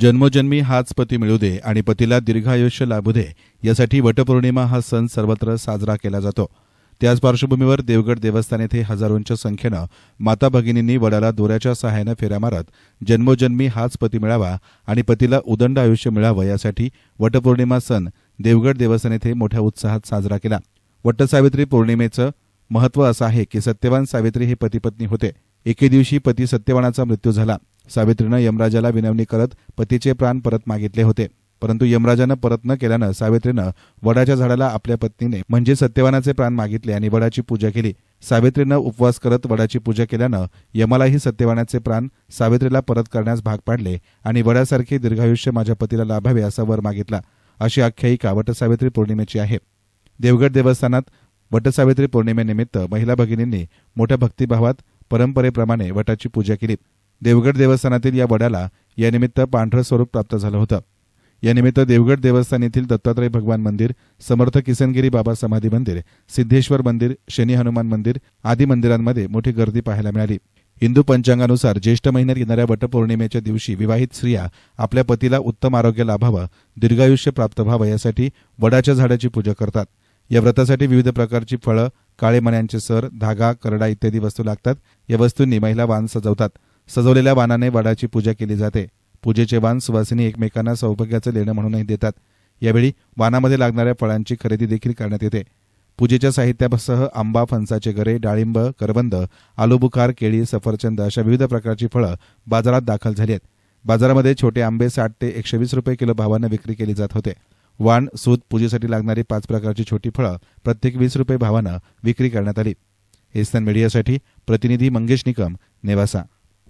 जन्मोजन्मी हाच पती मिळू दे आणि पतीला दीर्घायुष्य लाभू दे यासाठी वटपौर्णिमा हा सण सर्वत्र साजरा केला जातो. त्याच पार्श्वभूमीवर देवगड देवस्थान येथे हजारोंच्या संख्येनं माता भगिनींनी वडाला दोऱ्याच्या सहाय्यानं फेऱ्या मारत जन्मोजन्मी हाच पती मिळावा आणि पतीला उदंड आयुष्य मिळावं यासाठी वटपौर्णिमा सण देवगड देवस्थान येथे मोठ्या उत्साहात साजरा केला. वटसावित्री पौर्णिमेचं महत्त्व असं आहे की सत्यवान सावित्री हे पतीपत्नी होते. एके दिवशी पती सत्यवानाचा मृत्यू झाला. सावित्रीनं यमराजाला विनवणी करत पतीचे प्राण परत मागितले होते. परंतु यमराजानं परत न केल्यानं सावित्रीनं वडाच्या झाडाला आपल्या पत्नीने म्हणजे सत्यवानाचे प्राण मागितले आणि वडाची पूजा केली. सावित्रीनं उपवास करत वडाची पूजा केल्यानं यमालाही सत्यवानाचे प्राण सावित्रीला परत करण्यास भाग पाडले आणि वडासारखे दीर्घायुष्य माझ्या पतीला लाभावे असा वर मागितला. अशी आख्यायिका वटसावित्री पौर्णिमेची आहे. देवगड देवस्थानात वटसावित्री पौर्णिमेनिमित्त महिला भगिनींनी मोठ्या भक्तिभावात परंपरेप्रमाणे वटाची पूजा केली देवगड देवस्थानातील या वडाला यानिमित्त पांढरं स्वरूप प्राप्त झालं होतं. यानिमित्त देवगड देवस्थान येथील दत्तात्रय भगवान मंदिर समर्थ किसनगिरी बाबा समाधी मंदिर सिद्धेश्वर मंदिर शनी हनुमान मंदिर आदी मंदिरांमध्ये मोठी गर्दी पाहायला मिळाली. हिंदू पंचांगानुसार ज्येष्ठ महिन्यात येणाऱ्या वटपौर्णिमेच्या दिवशी विवाहित स्त्रिया आपल्या पतीला उत्तम आरोग्य लाभावं दीर्घायुष्य प्राप्त व्हावं यासाठी वडाच्या झाडाची पूजा करतात. या व्रतासाठी विविध प्रकारची फळं काळे मण्यांचे सर धागा करडा इत्यादी वस्तू लागतात. या वस्तूंनी महिला वाण सजवतात. सजवलेल्या वाणाने वडाची पूजा केली जाते. पूजेचे वाण सुवासिनी एकमेकांना सौभाग्याचं लेणं म्हणूनही देतात. यावेळी वाणामध्ये लागणाऱ्या फळांची खरेदी देखील करण्यात येते. पूजेच्या साहित्यासह आंबा फणसाचे गरे डाळिंब करवंद आलूबुखार केळी सफरचंद अशा विविध प्रकारची फळं बाजारात दाखल झाली आहेत. बाजारामध्ये छोटे आंबे साठ ते एकशे वीस रुपये किलो भावानं विक्री केली जात होते. वाण सूत पूजेसाठी लागणारी पाच प्रकारची छोटी फळं प्रत्येक वीस रुपये भावानं विक्री करण्यात आली. हेस्टन मीडियासाठी प्रतिनिधी मंगेश निकम नेवासा.